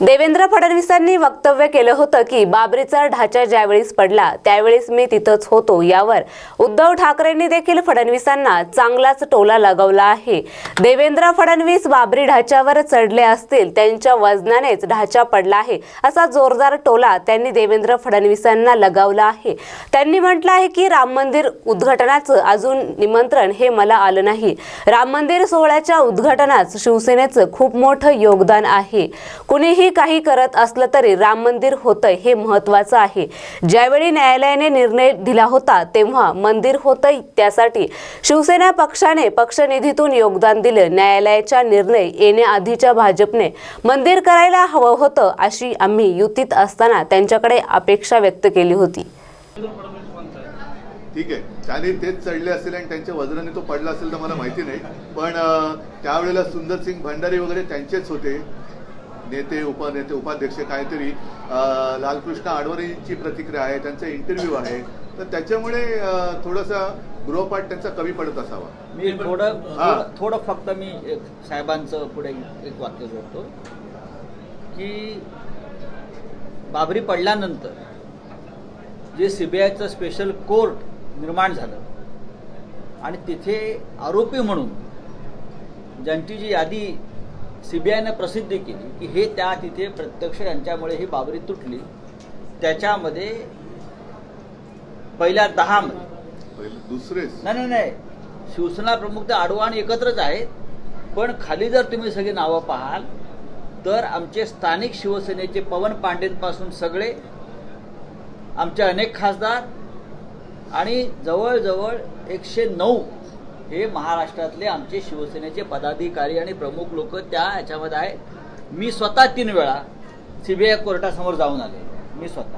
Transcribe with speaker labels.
Speaker 1: देवेंद्र फडणवीसांनी वक्तव्य केलं होतं की बाबरीचा ढाचा ज्यावेळेस पडला त्यावेळेस मी तिथंच होतो. यावर उद्धव ठाकरेंनी देखील फडणवीसांना चांगलाच टोला लगावला आहे. देवेंद्र फडणवीस बाबरी ढाच्यावर चढले असतील त्यांच्या वजनानेच ढाचा पडला आहे असा जोरदार टोला त्यांनी देवेंद्र फडणवीसांना लगावला आहे. त्यांनी म्हटलं आहे की राम मंदिर उद्घाटनाचं अजून निमंत्रण हे मला आलं नाही. राम मंदिर सोहळ्याच्या उद्घाटनात शिवसेनेचं खूप मोठं योगदान आहे. कुणीही काही करत असलं तरी राम मंदिर होतंय हे महत्वाचं आहे. ज्यावेळी न्यायालयाने निर्णय दिला होता तेव्हा मंदिर होतंय त्यासाठी शिवसेना पक्षाने पक्षनिधीतून योगदान दिलं. न्यायालयाच्या निर्णय येण्याआधीच्या भाजपने मंदिर करायला हवं होतं अशी आम्ही युतीत असताना त्यांच्याकडे अपेक्षा व्यक्त केली होती.
Speaker 2: ठीक आहे. त्याने तेच चढले असेल आणि त्यांच्या वजनाने तो पडला असेल तर मला माहिती नाही. पण त्यावेळेला सुंदरसिंग भंडारी वगैरे त्यांचेच होते. नेते उपनेते उपाध्यक्ष काहीतरी लालकृष्ण आडवरेंची प्रतिक्रिया आहे त्यांचा इंटरव्ह्यू आहे. तर त्याच्यामुळे थोडासा गृहपाठ त्यांचा कमी पडत असावा.
Speaker 3: मी थोडं. थोडं थोडं फक्त मी एक साहेबांचं पुढे एक वाक्य जोडतो की बाबरी पडल्यानंतर जे सीबीआयचं स्पेशल कोर्ट निर्माण झालं आणि तिथे आरोपी म्हणून ज्यांची जी यादी सीबीआयनं प्रसिद्ध केली की हे त्या तिथे प्रत्यक्ष यांच्यामुळे ही बाबरी तुटली. त्याच्यामध्ये पहिल्या दहामध्ये
Speaker 2: दुसरेच.
Speaker 3: नाही नाही नाही. शिवसेना प्रमुख तर आडवाणी एकत्रच आहेत. पण खाली जर तुम्ही सगळी नावं पाहाल तर आमचे स्थानिक शिवसेनेचे पवन पांडेंपासून सगळे आमचे अनेक खासदार आणि जवळजवळ एकशे नऊ हे महाराष्ट्रातले आमचे शिवसेनेचे पदाधिकारी आणि प्रमुख लोक त्या ह्याच्यामध्ये आहेत. मी स्वतः तीन वेळा सीबीआय कोर्टासमोर जाऊन आले. मी स्वतः.